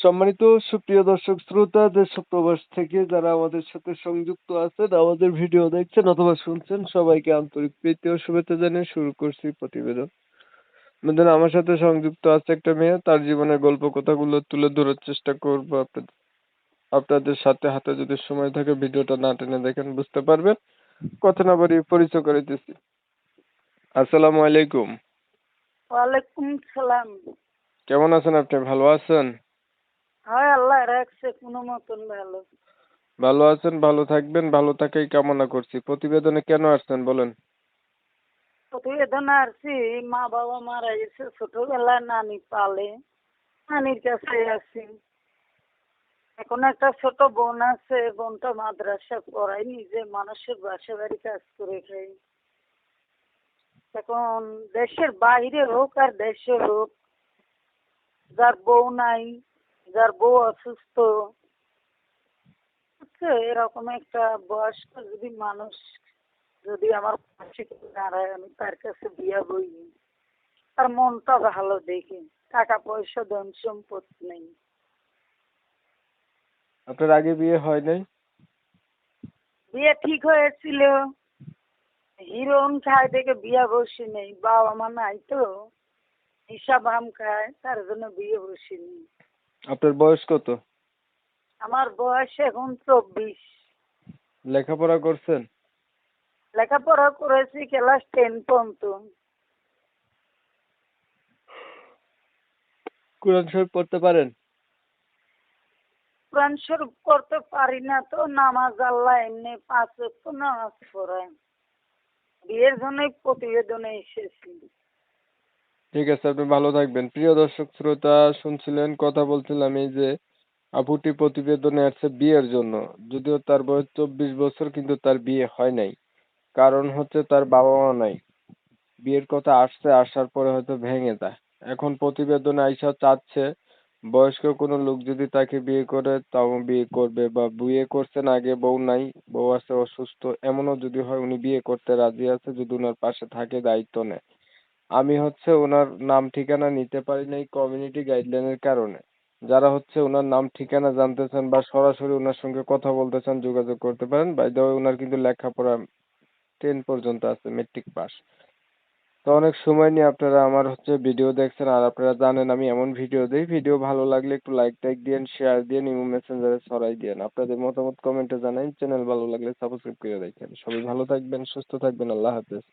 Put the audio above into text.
সম্মানিত সুপ্রিয় দর্শক শ্রোতা দেশ প্রবাস থেকে যারা আমাদের সাথে সংযুক্ত আছেন আমাদের ভিডিও দেখছেন অথবা শুনছেন সবাইকে আন্তরিক প্রীতি ও শুভেচ্ছা জানিয়ে শুরু করছি প্রতিবেদন। আমাদের আমার সাথে সংযুক্ত আছে একটা মেয়ে তার জীবনের গল্প কথাগুলো তুলে ধরার চেষ্টা করব আপনাদের আপনাদের সাথে হাতে যদি সময় থাকে ভিডিওটা না টেনে দেখেন বুঝতে পারবেন। কথা না বাড়িয়ে পরিচয় করে দিচ্ছি। আসসালামু আলাইকুম। ওয়ালাইকুম সালাম। কেমন আছেন আপনি? ভালো আছেন? আল্লাহ রাখছে কোনো মতন ভালো। ভালো আছেন ভালো থাকবেন ভালো থাকাই কামনা করছি। প্রতিবেদনে কেন আসছেন বলেন? প্রতিবেদন আসছি মা বাবা মারা গেছে ছোটবেলায় নানি পালে নানির কাছে আছি এখন একটা ছোট বোন আছে বোনটা মাদ্রাসা পড়াই নিজে মানুষের বাসা বাড়ি কাজ করে খাই এখন দেশের বাইরে হোক আর দেশে হোক যার বউ নাই যার বউ অসুস্থ এরকম একটা বয়স্ক যদি মানুষ যদি আমার পাশে দাঁড়ায় আমি তার কাছে বিয়া বই তার মনটা ভালো দেখি টাকা পয়সা ধন সম্পদ নেই। আপনার আগে বিয়ে হয় নাই? বিয়ে ঠিক হয়েছিল। হিরোইন খায় দেখে বিয়ে বসি নেই বাবা মা নাই তো হিসাব আম খায় তার জন্য বিয়ে বসিনি আপনার বয়স কত? আমার বয়স এখন চব্বিশ। লেখাপড়া করছেন? লেখাপড়া করেছি ক্লাস টেন পর্যন্ত। কোরআন শরীফ পড়তে পারেন? কোরআন শরীফ করতে পারি না তো নামাজ আল্লাহ এমনি পাঁচ নামাজ পড়ায় বিয়ের জন্যই প্রতিবেদনে এসেছি। ঠিক আছে, আপনি ভালো থাকবেন। প্রিয় দর্শক, শ্রোতা শুনছিলেন, কথা বলছিলাম এই যে আপুটি প্রতিবেদনে আসছে বিয়ের জন্য। যদিও তার বয়স চব্বিশ বছর, কিন্তু তার বিয়ে হয় নাই। কারণ হচ্ছে তার বাবা মা নাই। বিয়ের কথা আসছে, আসার পরে হয়তো ভেঙে যায়। এখন প্রতিবেদনে আইসা চাচ্ছে, বয়স্ক কোনো লোক যদি তাকে বিয়ে করে, তাও বিয়ে করবে বা বিয়ে করছেন আগে বউ নাই, বউ আছে অসুস্থ, এমনও যদি হয় উনি বিয়ে করতে রাজি আছে, যদি ওনার পাশে থাকে, দায়িত্ব নেয়। আমি হচ্ছে ওনার নাম ঠিকানা নিতে পারি নাই কমিউনিটি গাইডলাইনের কারণে। যারা হচ্ছে ওনার নাম ঠিকানা জানতে চান বা সরাসরি ওনার সঙ্গে কথা বলতে চান, যোগাযোগ করতে পারেন। বাই দ্য ওনার কিন্তু লেখাপড়া টেন পর্যন্ত আছে মেট্রিক পাস। তো অনেক সময় নিয়ে আপনারা আমার হচ্ছে ভিডিও দেখছেন, আর আপনারা জানেন আমি এমন ভিডিও দিই। ভিডিও ভালো লাগলে একটু লাইক টাইক দিয়েন শেয়ার দিয়েন, ইমো মেসেঞ্জারে ছড়াই দিয়েন। আপনাদের মতামত কমেন্টে জানাই চ্যানেল ভালো লাগলে সাবস্ক্রাইব করে রাখেন। সবাই ভালো থাকবেন, সুস্থ থাকবেন। আল্লাহ হাফেজ।